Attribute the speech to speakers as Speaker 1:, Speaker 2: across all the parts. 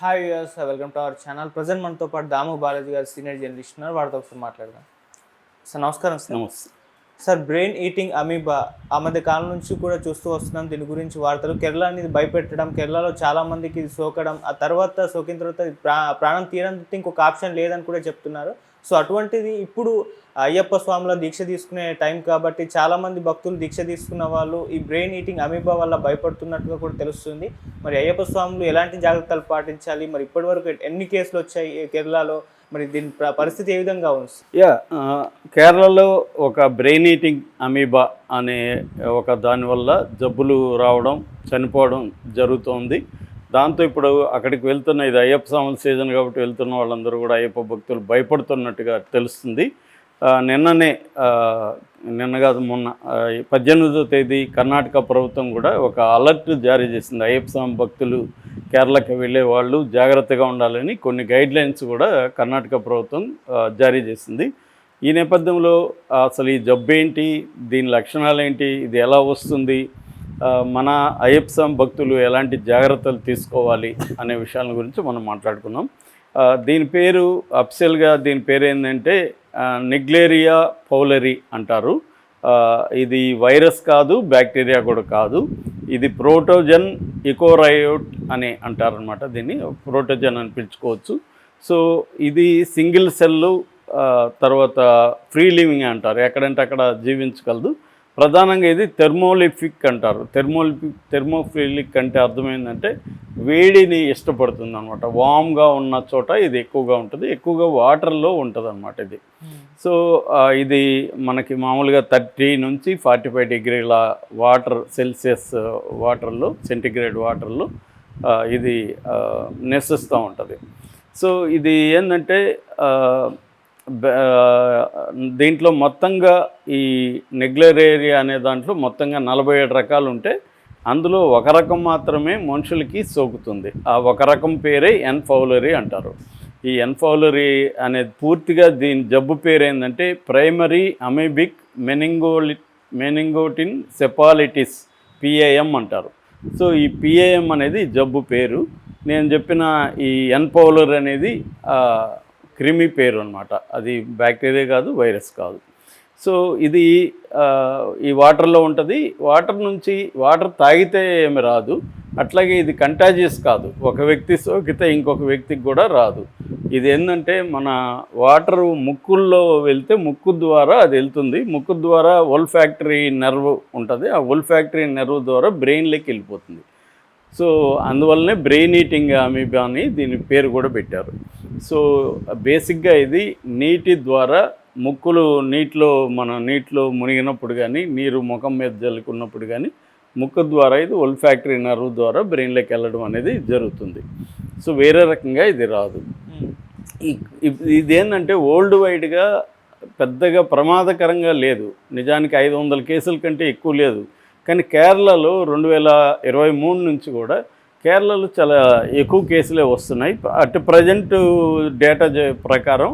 Speaker 1: Hi US welcome to our channel present మనతో పాటు దాము బాలాజీ గారు సీనియర్ జర్నలిస్ట్ ఉన్నారు. వారితో ఒకసారి మాట్లాడదాం. సార్ నమస్కారం సార్
Speaker 2: నమస్తే.
Speaker 1: సార్ బ్రెయిన్ ఈటింగ్ అమీబా ఆ మధ్య కాలం నుంచి కూడా చూస్తూ వస్తున్నాం. దీని గురించి వార్తలు. కేరళ అనేది భయపెట్టడం కేరళలో చాలా మందికి ఇది సోకడం ఆ తర్వాత సోకిన తర్వాత ప్రాణం తీయడానికి ఇంకొక ఆప్షన్ లేదని కూడా చెప్తున్నారు. సో అటువంటిది ఇప్పుడు అయ్యప్ప స్వామిలో దీక్ష తీసుకునే టైం కాబట్టి చాలామంది భక్తులు దీక్ష తీసుకున్న వాళ్ళు ఈ బ్రెయిన్ ఈటింగ్ అమీబా వల్ల భయపడుతున్నట్టుగా కూడా తెలుస్తుంది. మరి అయ్యప్ప స్వాములు ఎలాంటి జాగ్రత్తలు పాటించాలి? మరి ఇప్పటివరకు ఎన్ని కేసులు వచ్చాయి? కేరళలో? మరి దీని పరిస్థితి ఏ విధంగా ఉంది?
Speaker 2: యా కేరళలో ఒక బ్రెయిన్ ఈటింగ్ అమీబా అనే ఒక దానివల్ల జబ్బులు రావడం చనిపోవడం జరుగుతోంది. దాంతో ఇప్పుడు అక్కడికి వెళ్తున్న ఇది అయ్యప్ప స్వామి సీజన్ కాబట్టి వెళ్తున్న వాళ్ళందరూ కూడా అయ్యప్ప భక్తులు భయపడుతున్నట్టుగా తెలుస్తుంది. నిన్ననే నిన్న కాదు మొన్న పద్దెనిమిదో తేదీ కర్ణాటక ప్రభుత్వం కూడా ఒక అలర్ట్ జారీ చేసింది. అయ్యప్ప స్వామి భక్తులు కేరళకి వెళ్ళే వాళ్ళు జాగ్రత్తగా ఉండాలని కొన్ని గైడ్ లైన్స్ కూడా కర్ణాటక ప్రభుత్వం జారీ చేసింది. ఈ నేపథ్యంలో అసలు ఈ జబ్బు ఏంటి? దీని లక్షణాలు ఏంటి? ఇది ఎలా వస్తుంది? మన అయ్యప్సం భక్తులు ఎలాంటి జాగ్రత్తలు తీసుకోవాలి అనే విషయాల గురించి మనం మాట్లాడుకున్నాం దీని పేరు అఫిషియల్గా దీని పేరు ఏంటంటే నిగ్లేరియా పౌలరీ అంటారు. ఇది వైరస్ కాదు బ్యాక్టీరియా కూడా కాదు. ఇది ప్రోటోజన్ ఇకోరయోట్ అని అంటారనమాట దీన్ని. ప్రోటోజన్ అని పిలుచుకోవచ్చు. సో ఇది సింగిల్ సెల్లు తర్వాత ఫ్రీ లివింగ్ అంటారు. ఎక్కడంటే అక్కడ జీవించగలదు. ప్రధానంగా ఇది థెర్మోలిఫిక్ అంటారు. థెర్మోలిఫిక్ థెర్మోఫిలిక్ అంటే అర్థమైందంటే వేడిని ఇష్టపడుతుంది అనమాట వామ్గా ఉన్న చోట ఇది ఎక్కువగా ఉంటుంది. ఎక్కువగా వాటర్లో ఉంటుంది అనమాట ఇది సో ఆ, ఇది మనకి మామూలుగా థర్టీ నుంచి ఫార్టీ ఫైవ్ డిగ్రీల వాటర్ సెల్సియస్ వాటర్లో సెంటిగ్రేడ్ వాటర్లో ఇది నివసిస్తూ ఉంటుంది. సో ఇది ఏంటంటే దీంట్లో మొత్తంగా ఈ నెగ్లరేరియా అనే దాంట్లో మొత్తంగా నలభై ఏడు రకాలు ఉంటే అందులో ఒక రకం మాత్రమే మనుషులకి సోకుతుంది. ఆ ఒక రకం పేరే ఎన్ఫౌలరీ అంటారు. ఈ ఎన్ఫౌలరీ అనేది పూర్తిగా దీని జబ్బు పేరు ఏంటంటే ప్రైమరీ అమీబిక్ మెనింగోలి మెనింగోటిన్ సెపాలిటిస్ పిఏఎం అంటారు. సో ఈ పిఏఎం అనేది జబ్బు పేరు. నేను చెప్పిన ఈ ఎన్ఫౌలర్ అనేది క్రిమి పేరు అనమాట అది బ్యాక్టీరియా కాదు వైరస్ కాదు. సో ఇది ఈ వాటర్లో ఉంటుంది. వాటర్ నుంచి వాటర్ తాగితే ఏమి రాదు. అట్లాగే ఇది కంటాజియస్ కాదు. ఒక వ్యక్తి సోకితే ఇంకొక వ్యక్తికి కూడా రాదు. ఇది ఏంటంటే మన వాటర్ ముక్కుల్లో వెళ్తే ముక్కు ద్వారా అది వెళ్తుంది. ముక్కు ద్వారా ఒల్ ఫ్యాక్టరీ నెర్వ్ ఉంటుంది. ఆ ఒల్ ఫ్యాక్టరీ నెర్వ్ ద్వారా బ్రెయిన్లోకి వెళ్ళిపోతుంది. సో అందువల్లనే బ్రెయిన్ ఈటింగ్ అమీబా అని దీని పేరు కూడా పెట్టారు. సో బేసిక్గా ఇది నీటి ద్వారా ముక్కులు నీటిలో మన నీటిలో మునిగినప్పుడు కానీ నీరు ముఖం మీద జల్లుకున్నప్పుడు కానీ ముక్కు ద్వారా ఇది ఒల్ ఫ్యాక్టరీ నర్వ్ ద్వారా బ్రెయిన్లోకి వెళ్ళడం అనేది జరుగుతుంది. సో వేరే రకంగా ఇది రాదు. ఇదేంటంటే వరల్డ్ వైడ్గా పెద్దగా ప్రమాదకరంగా లేదు. నిజానికి ఐదు వందల కేసుల కంటే ఎక్కువ లేదు. కానీ కేరళలో రెండు వేల ఇరవై మూడు నుంచి కూడా కేరళలో చాలా ఎక్కువ కేసులే వస్తున్నాయి. అటు ప్రజెంట్ డేటా ప్రకారం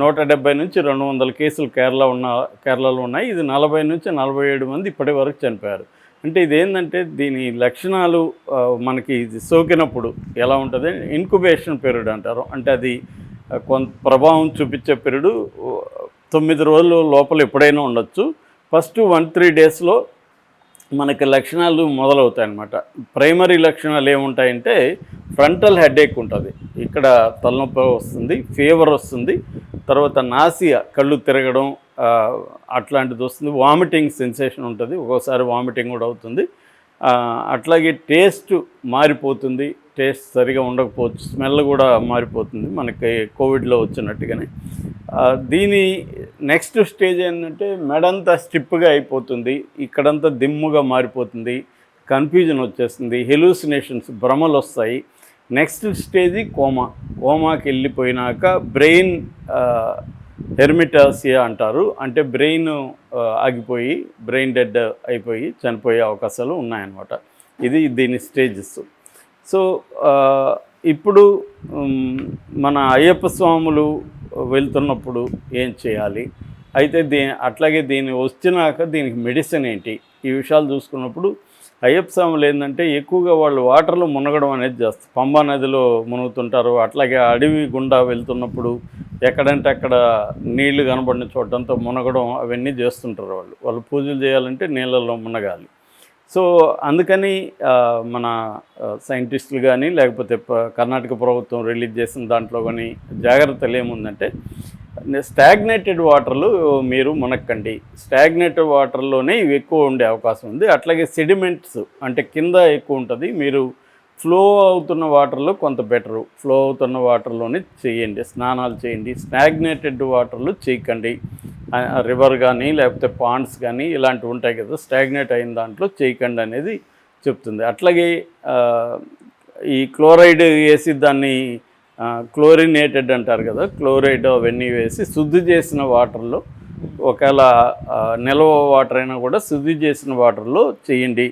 Speaker 2: నూట డెబ్బై నుంచి రెండు వందల కేసులు కేరళ ఉన్న కేరళలో ఉన్నాయి. ఇది నలభై నుంచి నలభై ఏడు మంది ఇప్పటి వరకు చనిపోయారు. అంటే ఇదేంటంటే దీని లక్షణాలు మనకి ఇది సోకినప్పుడు ఎలా ఉంటుంది? ఇన్క్యుబేషన్ పీరియడ్ అంటారు. అంటే అది కొంత ప్రభావం చూపించే పీరియడ్ తొమ్మిది రోజుల లోపల ఎప్పుడైనా ఉండొచ్చు. ఫస్ట్ వన్ త్రీ డేస్లో మనకి లక్షణాలు మొదలవుతాయి అన్నమాట ప్రైమరీ లక్షణాలు ఏముంటాయంటే ఫ్రంటల్ హెడేక్ ఉంటుంది. ఇక్కడ తలనొప్పి వస్తుంది ఫీవర్ వస్తుంది తర్వాత నాసియా కళ్ళు తిరగడం అట్లాంటిది వస్తుంది. వామిటింగ్ సెన్సేషన్ ఉంటుంది ఒక్కోసారి వామిటింగ్ కూడా అవుతుంది. అట్లాగే టేస్ట్ మారిపోతుంది టేస్ట్ సరిగా ఉండకపోవచ్చు స్మెల్ కూడా మారిపోతుంది మనకి కోవిడ్లో వచ్చినట్టుగానే. దీని నెక్స్ట్ స్టేజ్ ఏంటంటే మెడంతా స్టిప్గా అయిపోతుంది. ఇక్కడంతా దిమ్ముగా మారిపోతుంది. కన్ఫ్యూజన్ వచ్చేస్తుంది. హెలూసినేషన్స్ భ్రమలు వస్తాయి. Next stage coma. కోమాకి వెళ్ళిపోయినాక బ్రెయిన్ హెర్మిటాసియా అంటారు. అంటే బ్రెయిన్ ఆగిపోయి బ్రెయిన్ డెడ్ అయిపోయి చనిపోయే అవకాశాలు ఉన్నాయన్నమాట. ఇది దీని స్టేజెస్ సో ఇప్పుడు మన అయ్యప్ప స్వాములు వెళ్తున్నప్పుడు ఏం చేయాలి? అయితే దీ అట్లాగే దీన్ని వచ్చినాక దీనికి మెడిసిన్ ఏంటి? ఈ విషయాలు చూసుకున్నప్పుడు అయ్యప్ప స్వాములు ఏంటంటే ఎక్కువగా వాళ్ళు వాటర్లో మునగడం అనేది చేస్తారు పంబా నదిలో మునుగుతుంటారు. అట్లాగే అడవి గుండా వెళ్తున్నప్పుడు ఎక్కడంటే అక్కడ నీళ్ళు కనబడిన చోటంతా మునగడం అవన్నీ చేస్తుంటారు వాళ్ళు. వాళ్ళు పూజలు చేయాలంటే నీళ్ళల్లో మునగాలి. సో అందుకని మన సైంటిస్టులు కానీ లేకపోతే కర్ణాటక ప్రభుత్వం రిలీజ్ చేసిన దాంట్లో కానీ జాగ్రత్తలు ఏముందంటే స్టాగ్నేటెడ్ వాటర్లు మీరు మునక్కండి. స్టాగ్నేటెడ్ వాటర్లోనే ఇవి ఎక్కువ ఉండే అవకాశం ఉంది. అట్లాగే సెడిమెంట్స్ అంటే కింద ఎక్కువ ఉంటుంది. మీరు ఫ్లో అవుతున్న వాటర్లో కొంత బెటరు. ఫ్లో అవుతున్న వాటర్లోనే చేయండి. స్నానాలు చేయండి. స్టాగ్నేటెడ్ వాటర్లు చేయకండి. రివర్ కానీ లేకపోతే పాండ్స్ కానీ ఇలాంటివి ఉంటాయి కదా స్టాగ్నేట్ అయిన దాంట్లో చేయకండి అనేది చెప్తుంది. అట్లాగే ఈ క్లోరైడ్ వేసి దాన్ని క్లోరినేటెడ్ అంటారు కదా క్లోరైడ్ అవన్నీ వేసి శుద్ధి చేసిన వాటర్లో ఒకవేళ నిల్వ వాటర్ అయినా కూడా శుద్ధి చేసిన వాటర్లో చేయండి.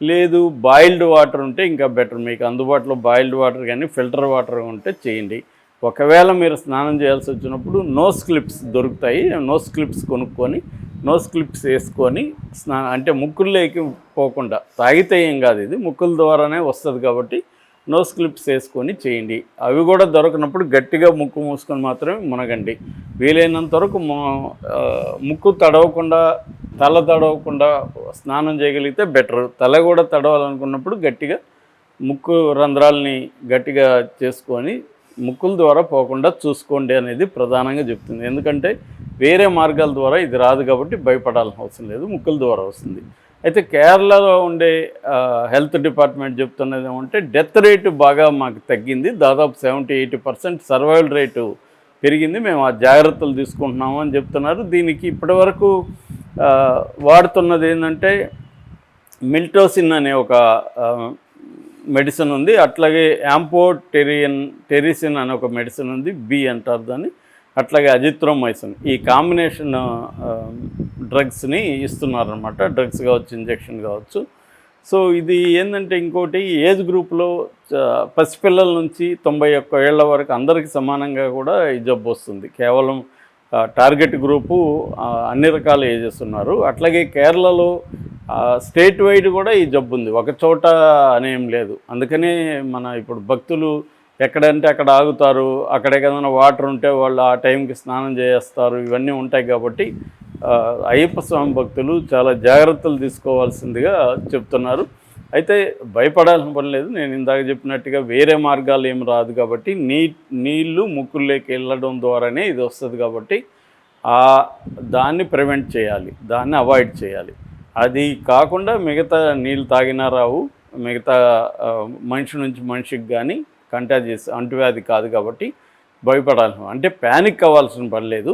Speaker 2: లేదు బాయిల్డ్ వాటర్ ఉంటే ఇంకా బెటర్ మీకు అందుబాటులో బాయిల్డ్ వాటర్ కానీ ఫిల్టర్ వాటర్ ఉంటే చేయండి. ఒకవేళ మీరు స్నానం చేయాల్సి వచ్చినప్పుడు నోస్ క్లిప్స్ దొరుకుతాయి. నోస్ క్లిప్స్ కొనుక్కొని నోస్ క్లిప్స్ వేసుకొని స్నా అంటే ముక్కుల్లోకి పోకుండా తాగితే ఏం కాదు ఇది ముక్కుల ద్వారానే వస్తుంది కాబట్టి నోస్ క్లిప్స్ వేసుకొని చేయండి. అవి కూడా దొరకనప్పుడు గట్టిగా ముక్కు మూసుకొని మాత్రమే మునగండి. వీలైనంత వరకు ముక్కు తడవకుండా తల తడవకుండా స్నానం చేయగలిగితే బెటర్ తల కూడా తడవాలనుకున్నప్పుడు గట్టిగా ముక్కు రంధ్రాలని గట్టిగా చేసుకొని ముక్కుల ద్వారా పోకుండా చూసుకోండి అనేది ప్రధానంగా చెప్తుంది. ఎందుకంటే వేరే మార్గాల ద్వారా ఇది రాదు కాబట్టి భయపడాల్సిన అవసరం లేదు ముక్కుల ద్వారా వస్తుంది. అయితే కేరళలో ఉండే హెల్త్ డిపార్ట్మెంట్ చెప్తున్నది ఏమంటే డెత్ రేటు బాగా మాకు తగ్గింది. దాదాపు seventy eighty percent survival rate పెరిగింది. మేము ఆ జాగ్రత్తలు తీసుకుంటున్నాము అని చెప్తున్నారు. దీనికి ఇప్పటివరకు వాడుతున్నది ఏంటంటే మిల్టోసిన్ అనే ఒక మెడిసిన్ ఉంది. అట్లాగే యాంపోటెరియన్ టెరిసిన్ అనే ఒక మెడిసిన్ ఉంది. బి అంటారు దాన్ని. అట్లాగే అజిత్రోమైసిన్. ఈ కాంబినేషన్ డ్రగ్స్ని ఇస్తున్నారనమాట డ్రగ్స్ కావచ్చు ఇంజెక్షన్ కావచ్చు. సో ఇది ఏంటంటే ఇంకోటి ఏజ్ గ్రూప్లో చ- పసిపిల్లల నుంచి తొంభై ఒక్క ఏళ్ళ వరకు అందరికీ సమానంగా కూడా ఈ జబ్బు వస్తుంది. కేవలం టార్గెట్ గ్రూపు అన్ని రకాల ఏజెస్ ఉన్నారు అట్లాగే కేరళలో స్టేట్ వైడ్ కూడా ఈ జబ్బు ఉంది. ఒక చోట అనేం లేదు. అందుకనే మన ఇప్పుడు భక్తులు ఎక్కడంటే అక్కడ ఆగుతారు. అక్కడ ఏదైనా వాటర్ ఉంటే వాళ్ళు ఆ టైంకి స్నానం చేస్తారు. ఇవన్నీ ఉంటాయి కాబట్టి అయ్యప్ప స్వామి భక్తులు చాలా జాగ్రత్తలు తీసుకోవాల్సిందిగా చెప్తున్నారు. అయితే భయపడాల్సిన పని లేదు. నేను ఇందాక చెప్పినట్టుగా వేరే మార్గాలు ఏం రాదు కాబట్టి నీ నీళ్ళు ముక్కుల్లోకి వెళ్ళడం ద్వారానే ఇది వస్తుంది కాబట్టి ఆ దాన్ని ప్రివెంట్ చేయాలి. దాన్ని అవాయిడ్ చేయాలి. అది కాకుండా మిగతా నీళ్ళు తాగినా రావు. మిగతా మనిషి నుంచి మనిషికి కానీ కంటాజియస్ అంటువ్యాధి కాదు కాబట్టి భయపడాల్సిన అంటే ప్యానిక్ అవ్వాల్సిన పని లేదు.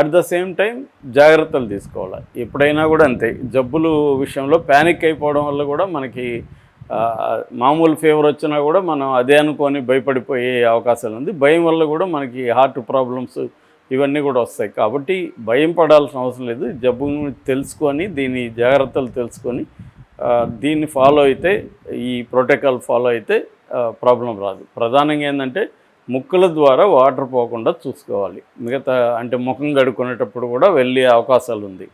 Speaker 2: అట్ ద సేమ్ టైం జాగ్రత్తలు తీసుకోవాలి. ఎప్పుడైనా కూడా అంతే. జబ్బులు విషయంలో ప్యానిక్ అయిపోవడం వల్ల కూడా మనకి మామూలు ఫీవర్ వచ్చినా కూడా మనం అదే అనుకొని భయపడిపోయే అవకాశాలు ఉంది. భయం వల్ల కూడా మనకి హార్ట్ ప్రాబ్లమ్స్ ఇవన్నీ కూడా వస్తాయి. కాబట్టి భయం పడాల్సిన అవసరం లేదు. జబ్బును తెలుసుకొని దీని జాగ్రత్తలు తెలుసుకొని దీన్ని ఫాలో అయితే ఈ ప్రోటోకాల్ ఫాలో అయితే ప్రాబ్లం రాదు. ప్రధానంగా ఏంటంటే ముక్కుల ద్వారా వాటర్ పోకుండా చూసుకోవాలి. మిగతా అంటే ముఖం గడుకునేటప్పుడు కూడా వెళ్ళే అవకాశాలు ఉంది.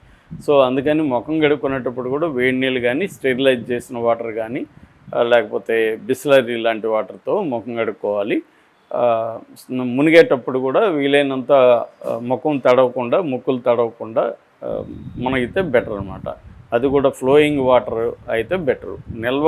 Speaker 2: సో అందుకని ముఖం గడుకునేటప్పుడు కూడా వేడి నీళ్ళు కానీ స్టెరిలైజ్ చేసిన వాటర్ కానీ లేకపోతే బిస్లరీ లాంటి వాటర్తో ముఖం కడుక్కోవాలి. మునిగేటప్పుడు కూడా వీలైనంత ముఖం తడవకుండా ముక్కులు తడవకుండా ఆ, మునిగితే బెటర్ అనమాట అది కూడా ఫ్లోయింగ్ వాటర్ అయితే బెటర్. నిల్వ